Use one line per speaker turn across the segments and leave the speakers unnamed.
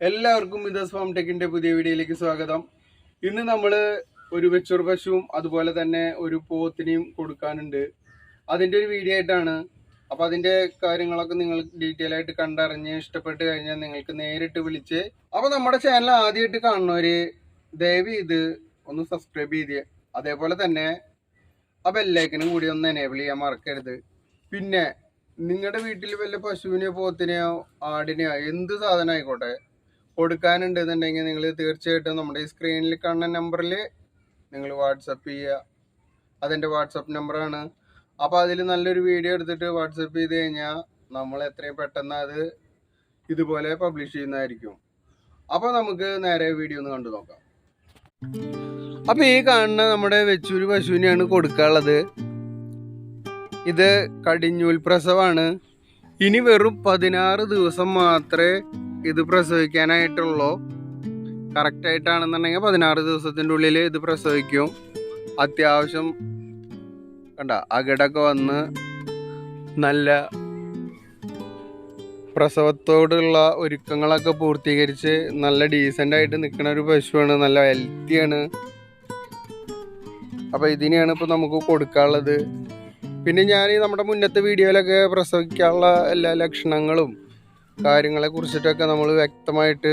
എല്ലാവർക്കും മിതസ് ഫാം ടെക്കിന്റെ പുതിയ വീഡിയോയിലേക്ക് സ്വാഗതം. ഇന്ന് നമ്മൾ ഒരു വെച്ചൂർ പശുവും അതുപോലെ തന്നെ ഒരു പോത്തിനെയും കൊടുക്കാനുണ്ട്. അതിന്റെ ഒരു വീഡിയോ ആയിട്ടാണ്. അപ്പൊ അതിന്റെ കാര്യങ്ങളൊക്കെ നിങ്ങൾ ഡീറ്റെയിൽ ആയിട്ട് കണ്ടറിഞ്ഞ് ഇഷ്ടപ്പെട്ട് കഴിഞ്ഞാൽ നിങ്ങൾക്ക് നേരിട്ട് വിളിച്ച് അപ്പൊ നമ്മുടെ ചാനൽ ആദ്യമായിട്ട് കാണുന്നവര് ദയവ് ഇത് ഒന്ന് സബ്സ്ക്രൈബ് ചെയ്ത്. അതേപോലെ തന്നെ ആ ബെല്ലൈക്കനും കൂടി ഒന്ന് എനേബിൾ ചെയ്യാൻ മറക്കരുത്. പിന്നെ നിങ്ങളുടെ വീട്ടിൽ വല്ല പശുവിനെയോ പോത്തിനെയോ ആടിനെയോ എന്ത് സാധനം ആയിക്കോട്ടെ കൊടുക്കാനുണ്ട് എന്നുണ്ടെങ്കിൽ നിങ്ങൾ തീർച്ചയായിട്ടും നമ്മുടെ ഈ സ്ക്രീനിൽ കാണുന്ന നമ്പറിൽ നിങ്ങൾ വാട്സപ്പ് ചെയ്യുക. അതെന്റെ വാട്സപ്പ് നമ്പറാണ് അപ്പോൾ അതിൽ നല്ലൊരു വീഡിയോ എടുത്തിട്ട് വാട്സപ്പ് ചെയ്ത് കഴിഞ്ഞാൽ നമ്മൾ എത്രയും പെട്ടെന്ന് അത് ഇതുപോലെ പബ്ലിഷ് ചെയ്യുന്നതായിരിക്കും. അപ്പോൾ നമുക്ക് നേരെ വീഡിയോ ഒന്ന് കണ്ടു നോക്കാം. അപ്പോൾ ഈ കാണുന്ന നമ്മുടെ വെച്ചൂര് പശുവിനെയാണ് കൊടുക്കാനുള്ളത്. ഇത് കടിഞ്ഞൂൽ പ്രസവമാണ് ഇനി വെറും പതിനാറ് ദിവസം മാത്രമേ ഇത് പ്രസവിക്കാനായിട്ടുള്ളൂ? കറക്റ്റ് ആയിട്ടാണെന്നുണ്ടെങ്കിൽ പതിനാറ് ദിവസത്തിന്റെ ഉള്ളിൽ ഇത് പ്രസവിക്കും. അത്യാവശ്യം കണ്ട അകിടൊക്കെ വന്ന് നല്ല പ്രസവത്തോടുള്ള ഒരുക്കങ്ങളൊക്കെ പൂർത്തീകരിച്ച് നല്ല ഡീസന്റായിട്ട് നിൽക്കുന്ന ഒരു പശുവാണ്. നല്ല ഹെൽത്തിയാണ് അപ്പോൾ ഇതിനെയാണ് ഇപ്പോൾ നമുക്ക് കൊടുക്കാനുള്ളത്. പിന്നെ ഞാൻ നമ്മുടെ മുന്നത്തെ വീഡിയോയിലൊക്കെ പ്രസവിക്കാനുള്ള എല്ലാ ലക്ഷണങ്ങളും കാര്യങ്ങളെ കുറിച്ചിട്ടൊക്കെ നമ്മൾ വ്യക്തമായിട്ട്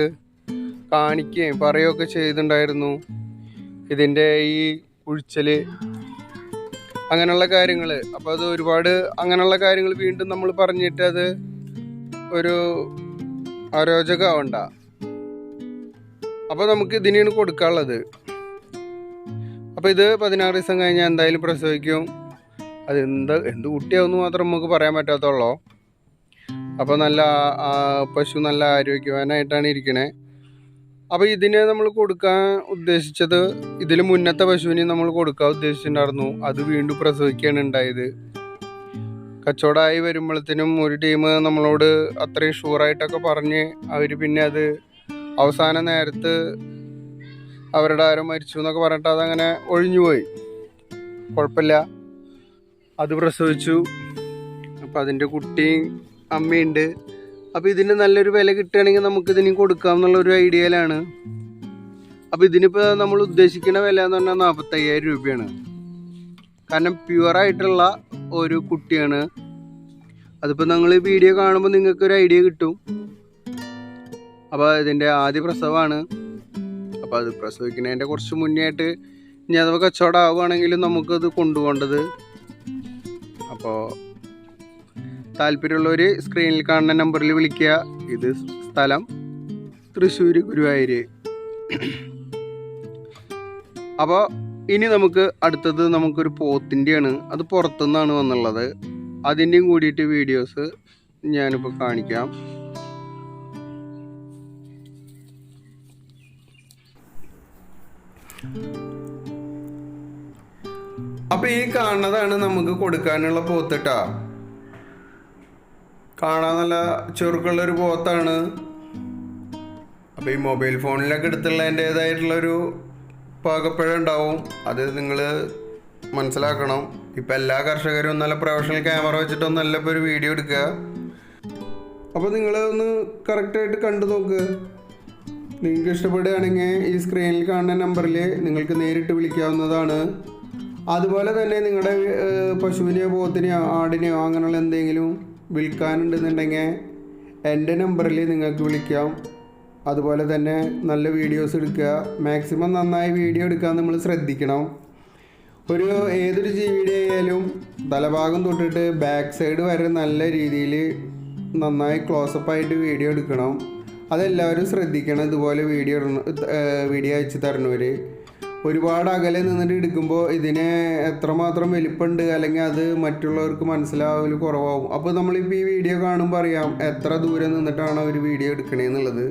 കാണിക്കുകയും പറയുകയൊക്കെ ചെയ്തിട്ടുണ്ടായിരുന്നു. ഇതിന്റെ ഈ കുഴിച്ചൽ അങ്ങനെയുള്ള കാര്യങ്ങൾ അപ്പോൾ അത് ഒരുപാട് അങ്ങനെയുള്ള കാര്യങ്ങൾ വീണ്ടും നമ്മൾ പറഞ്ഞിട്ട് അത് ഒരു അരോചകമാവണ്ട അപ്പോൾ നമുക്ക് ഇതിനെയാണ് കൊടുക്കാനുള്ളത്. അപ്പോൾ ഇത് പതിനാറ് ദിവസം കഴിഞ്ഞാൽ എന്തായാലും പ്രസവിക്കും. അത് എന്ത് എന്ത് കുട്ടിയാവുമെന്ന് മാത്രം നമുക്ക് പറയാൻ പറ്റാത്തുള്ളൂ. അപ്പോൾ നല്ല പശു നല്ല ആരോഗ്യവാനായിട്ടാണ് ഇരിക്കണേ. അപ്പോൾ ഇതിനെ നമ്മൾ കൊടുക്കാൻ ഉദ്ദേശിച്ചത് ഇതിൽ മുന്നത്തെ പശുവിനെ നമ്മൾ കൊടുക്കാൻ ഉദ്ദേശിച്ചിട്ടുണ്ടായിരുന്നു. അത് വീണ്ടും പ്രസവിക്കുകയാണ് ഉണ്ടായത്. കച്ചവടമായി വരുമ്പോഴത്തേനും ഒരു ടീം നമ്മളോട് അത്രയും ഷുവറായിട്ടൊക്കെ പറഞ്ഞ് അവർ പിന്നെ അത് അവസാന നേരത്ത് അവരുടെ ആരോ മരിച്ചു എന്നൊക്കെ പറഞ്ഞിട്ട് അതങ്ങനെ ഒഴിഞ്ഞുപോയി കുഴപ്പമില്ല. അത് പ്രസവിച്ചു. അപ്പം അതിന്റെ കുട്ടിയും അമ്മയുണ്ട്. അപ്പോൾ ഇതിന് നല്ലൊരു വില കിട്ടുകയാണെങ്കിൽ നമുക്ക് ഇതിന് കൊടുക്കാം എന്നുള്ളൊരു ഐഡിയയിലാണ്. അപ്പോൾ ഇതിനിപ്പോൾ നമ്മൾ ഉദ്ദേശിക്കുന്ന വില എന്ന് പറഞ്ഞാൽ നാൽപ്പത്തയ്യായിരം രൂപയാണ്. കാരണം പ്യുവറായിട്ടുള്ള ഒരു കുട്ടിയാണ്. അതിപ്പോൾ നിങ്ങൾ ഈ വീഡിയോ കാണുമ്പോൾ നിങ്ങൾക്കൊരു ഐഡിയ കിട്ടും. അപ്പോൾ ഇതിന്റെ ആദ്യ പ്രസവമാണ്. അപ്പോൾ അത് പ്രസവിക്കുന്നതിന്റെ കുറച്ച് മുന്നേ ആയിട്ട് ഇനി അഥവാ കച്ചവടം ആവുകയാണെങ്കിലും നമുക്കത് കൊണ്ടുപോകേണ്ടത്. അപ്പോൾ താല്പര്യമുള്ളവർ സ്ക്രീനിൽ കാണുന്ന നമ്പറിൽ വിളിക്കുക. ഇത് സ്ഥലം. തൃശ്ശൂർ ഗുരുവായൂർ അപ്പോൾ ഇനി നമുക്ക് അടുത്തത് നമുക്കൊരു പോത്തിന്റെയാണ് അത് പുറത്തുനിന്നാണ് വന്നുള്ളത്. അതിന്റെയും കൂടിയിട്ട് വീഡിയോസ് ഞാനിപ്പോൾ കാണിക്കാം. അപ്പോൾ ഈ കാണുന്നതാണ് നമുക്ക് കൊടുക്കാനുള്ള പോത്തിട്ടാ കാണാൻ നല്ല ചെറുക്കുള്ളൊരു പോത്താണ്. അപ്പോൾ ഈ മൊബൈൽ ഫോണിലൊക്കെ എടുത്തുള്ളതിന്റേതായിട്ടുള്ളൊരു പാകപ്പിഴ ഉണ്ടാവും. അത് നിങ്ങൾ മനസ്സിലാക്കണം. ഇപ്പം എല്ലാ കർഷകരും നല്ല പ്രൊഫഷണൽ ക്യാമറ വെച്ചിട്ടൊന്നും ഇപ്പോൾ ഒരു വീഡിയോ എടുക്കുക. അപ്പോൾ നിങ്ങൾ ഒന്ന് കറക്റ്റായിട്ട് കണ്ടു നോക്ക്. നിങ്ങൾക്ക് ഇഷ്ടപ്പെടുകയാണെങ്കിൽ ഈ സ്ക്രീനിൽ കാണുന്ന നമ്പറിൽ നിങ്ങൾക്ക് നേരിട്ട് വിളിക്കാവുന്നതാണ്. അതുപോലെ തന്നെ നിങ്ങളുടെ പശുവിനെയോ പോത്തിനെയോ ആടിനെയോ അങ്ങനെയുള്ള എന്തെങ്കിലും വിൽക്കാനുണ്ടെന്നുണ്ടെങ്കിൽ എന്റെ നമ്പറിൽ നിങ്ങൾക്ക് വിളിക്കാം. അതുപോലെ തന്നെ നല്ല വീഡിയോസ് എടുക്കുക. മാക്സിമം നന്നായി വീഡിയോ എടുക്കാൻ നമ്മൾ ശ്രദ്ധിക്കണം. ഒരു ഏതൊരു വീഡിയോ ആയാലും തലഭാഗം തൊട്ടിട്ട് ബാക്ക് സൈഡ് വരെ നല്ല രീതിയിൽ നന്നായി ക്ലോസപ്പ് ആയിട്ട് വീഡിയോ എടുക്കണം. അതെല്ലാവരും ശ്രദ്ധിക്കണം. ഇതുപോലെ വീഡിയോ വീഡിയോ അയച്ചു തരണവർ ഒരുപാട് അകലെ നിന്നിട്ട് എടുക്കുമ്പോൾ ഇതിന് എത്രമാത്രം വലിപ്പമുണ്ട് അല്ലെങ്കിൽ അത് മറ്റുള്ളവർക്ക് മനസ്സിലാവൽ കുറവാകും അപ്പോൾ നമ്മളിപ്പോൾ ഈ വീഡിയോ കാണുമ്പോൾ അറിയാം എത്ര ദൂരെ നിന്നിട്ടാണ് അവർ വീഡിയോ എടുക്കണേന്നുള്ളത്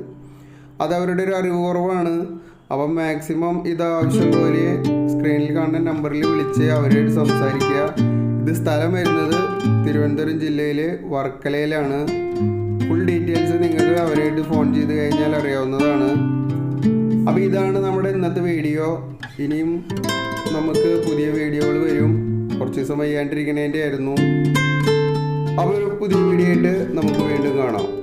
അത് അവരുടെ ഒരു അറിവ് കുറവാണ്. അപ്പം മാക്സിമം ഇത് ആവശ്യം സ്ക്രീനിൽ കാണുന്ന നമ്പറിൽ വിളിച്ച് അവരോട് സംസാരിക്കുക. ഇത് സ്ഥലം വരുന്നത് തിരുവനന്തപുരം ജില്ലയിലെ വർക്കലയിലാണ്. ഫുൾ ഡീറ്റെയിൽസ് നിങ്ങൾക്ക് അവരായിട്ട് ഫോൺ ചെയ്ത് കഴിഞ്ഞാൽ അറിയാവുന്നതാണ്. അപ്പോൾ ഇതാണ് നമ്മുടെ ഇന്നത്തെ വീഡിയോ. ഇനിയും നമുക്ക് പുതിയ വീഡിയോകൾ വരും. കുറച്ച് ദിവസം വയ്യാണ്ടിരിക്കണേന്റെ ആയിരുന്നു. അപ്പോൾ ഒരു പുതിയ വീഡിയോ ആയിട്ട് നമുക്ക് വീണ്ടും കാണാം.